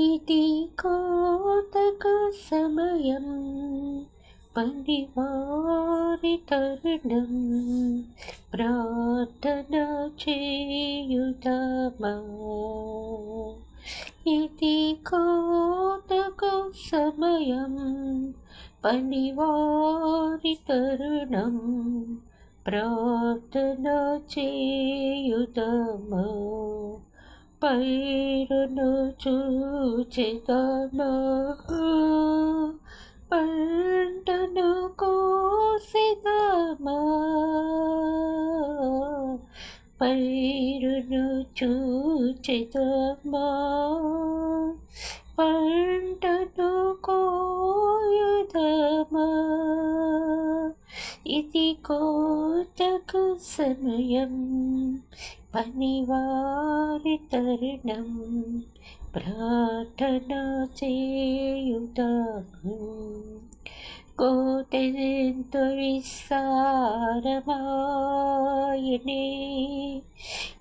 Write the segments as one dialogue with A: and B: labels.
A: ఇది కోతక సమయం పనివారి తరుణం. ప్రార్థన చేయుదమా? ఇది కోతక సమయం పనివారి తరుణం. ప్రార్థన చేయుదమా? పైరును చూచెదమా పంటను కోసెదమా? పైరును చూచెదమా? పంటను కోయుదమా? ఇది కోతకు సమయం పనివారి తరుణం ప్రార్థన చేయుదాము కోటెంత విస్తారమాయనే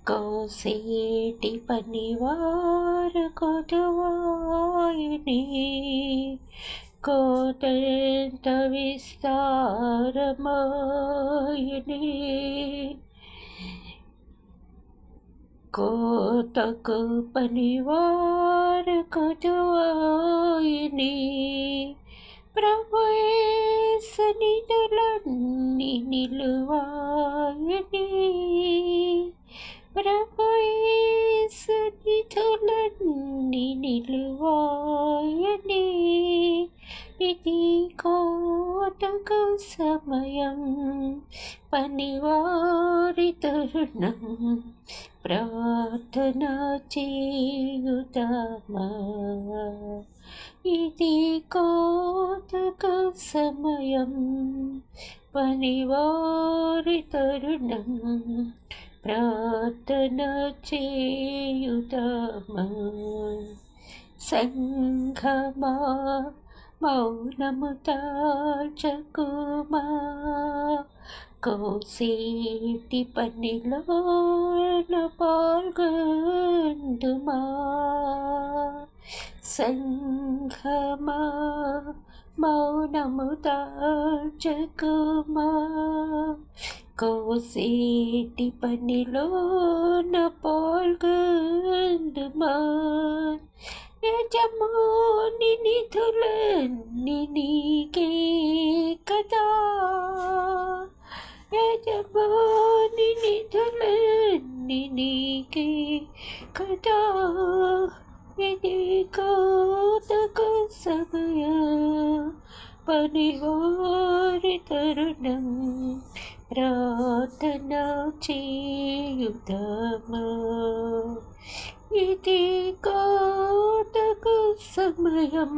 A: కోసేటి పనివారు కొదువాయనే కోటెంత విస్తారమాయనే కోతకు పనివారు ప్రవేశ ప్రభుయేసనిధులన్నీ నిలువాయని. ప్రవేశ ప్రభుయేసనిధులన్నీ నిలువాయని. ఇది కోటకు సమయం. పనివారి తరుణం ప్రార్థన చేయుదమా? ఇది కోటకు సమయం. పనివారి తరుణం ప్రార్థన చేయుదమా? సంఘమా మౌనము తాచకుమా కోసేటి పనిలో పాల్గొందుమా సంఘమా మౌనము దాచకుమా కోసేటి పనిలో పాల్గొందుమా యజమాని నిధులన్నీ నీకే కదా యజమాని నిధులన్నీ నీకే కదా ఇది కోతకు సమయ పనివారి తరుణం ప్రార్థన చేయుదమా ఇది కోతకు సమయం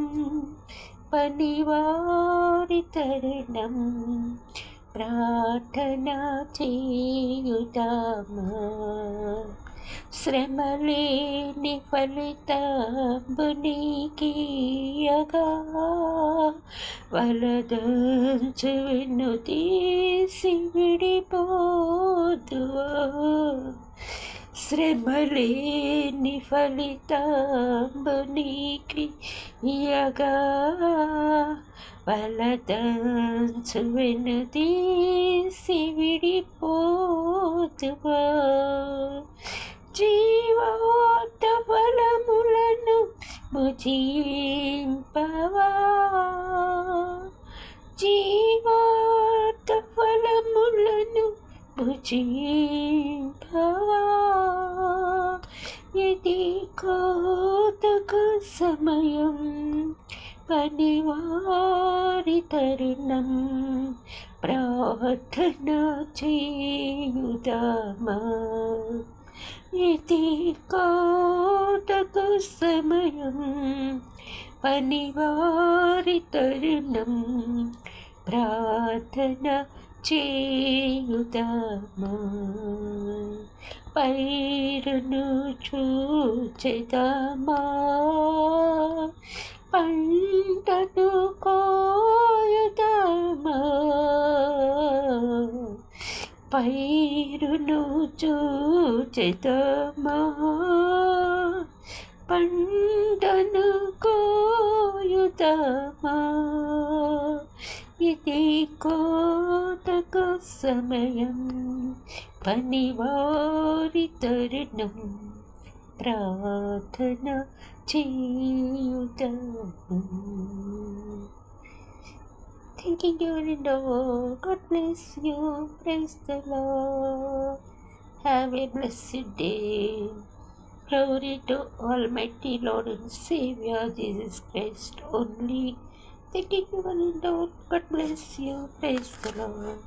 A: పనివారి తరుణం. ప్రార్థన చేయుదామా? శ్రమలేని ఫలితంబునీకియగా వలదంచు విను తీసి విడిపోదు శ్రమలేని ఫలితంబునీకి ఇయగా. వలదంచు వెన్ను తీసి విడిపోదువా జీవాత ఫలములను భుజింపవా. జీవోత ఫలములను భుజింపవా. ఇది కోతక సమయం పనివారి తరుణం ప్రార్థన చేయుదామా? ఇది కోతక సమయం పనివారి తరుణం ప్రార్థన చేయుదామా? పైరును చూచెదమా? పంటను కోయుదమా పైరును చూచెదమా? పంటను కోయుదమా ఇది కో సమయం పనివారి తరుణం ప్రార్థన చేయుదము Thinking you in the world, God bless you, praise the Lord. Have a blessed day. Glory to Almighty Lord and Savior Jesus Christ only. Thank you, and Lord. God bless you. Praise the Lord.